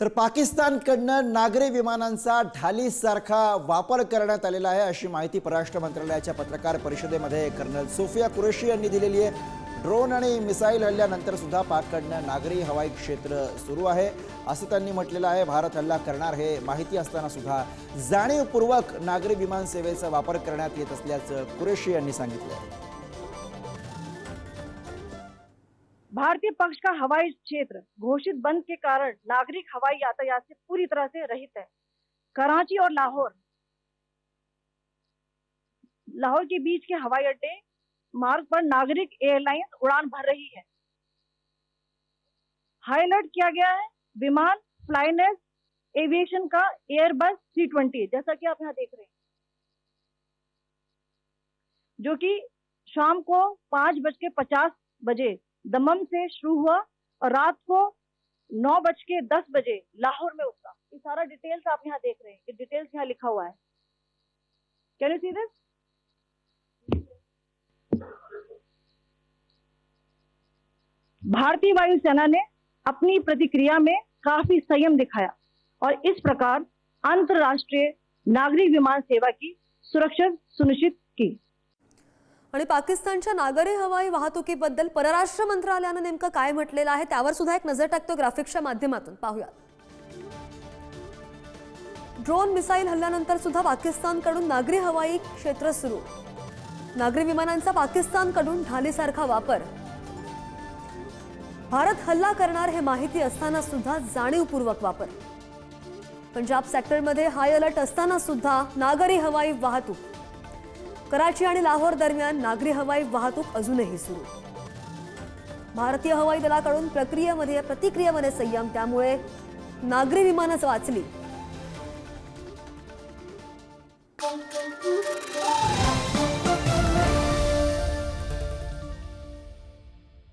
तर पाकिस्तानकडनं नागरी विमानांचा ढालीसारखा वापर करण्यात आलेला आहे अशी माहिती परराष्ट्र मंत्रालयाच्या पत्रकार परिषदेमध्ये कर्नल सोफिया कुरेशी यांनी दिलेली आहे. ड्रोन आणि मिसाईल हल्ल्यानंतर सुद्धा पाककडनं नागरी हवाई क्षेत्र सुरू आहे. असं त्यांनी म्हटलेलं आहे. भारत हल्ला करणार हे माहिती असताना सुद्धा जाणीवपूर्वक नागरी विमान सेवेचा वापर करण्यात येत असल्याचं कुरेशी यांनी सांगितलं आहे. भारतीय पक्ष का हवाई क्षेत्र घोषित बंद के कारण नागरिक हवाई यातायात से पूरी तरह से रहित है। कराची और लाहौर लाहौर के बीच के हवाई अड्डे मार्ग पर नागरिक एयरलाइंस उड़ान भर रही है। हाई अलर्ट किया गया है, विमान, फ्लाइनेस, एविएशन का एयरबस सी ट्वेंटी, जैसा कि आप यहाँ देख रहे हैं। जो कि शाम को पाँच बज के पचास बजे दमम से शुरू हुआ और रात को नौ बज के दस बजे लाहौर में उतरा। ये सारा डिटेल्स आप यहाँ देख रहे हैं। ये डिटेल्स यहाँ लिखा हुआ है। कैन यू सी दिस भारतीय वायुसेना ने अपनी प्रतिक्रिया में काफ़ी संयम दिखाया और इस प्रकार अंतरराष्ट्रीय नागरिक विमान सेवा की सुरक्षा सुनिश्चित की। आणि पाकिस्तानच्या नागरी हवाई वाहतुकीबद्दल परराष्ट्र मंत्रालयानं नेमकं काय म्हटलेलं आहे त्यावर सुद्धा एक नजर टाकतो ग्राफिक्सच्या माध्यमातून. पाहूयात. ड्रोन मिसाईल हल्ल्यानंतर सुद्धा पाकिस्तानकडून नागरी हवाई क्षेत्र सुरू. नागरी विमानांचा पाकिस्तानकडून ढालीसारखा वापर. भारत हल्ला करणार हे माहिती असताना सुद्धा जाणीवपूर्वक वापर. पंजाब सेक्टरमध्ये हाय अलर्ट असताना सुद्धा नागरी हवाई वाहतूक. कराची आणि लाहोर दरम्यान नागरी हवाई वाहतूक अजूनही सुरू. भारतीय हवाई दलाकडून प्रक्रियेमध्ये प्रतिक्रियेमध्ये संयम त्यामुळे नागरी विमानच वाचली.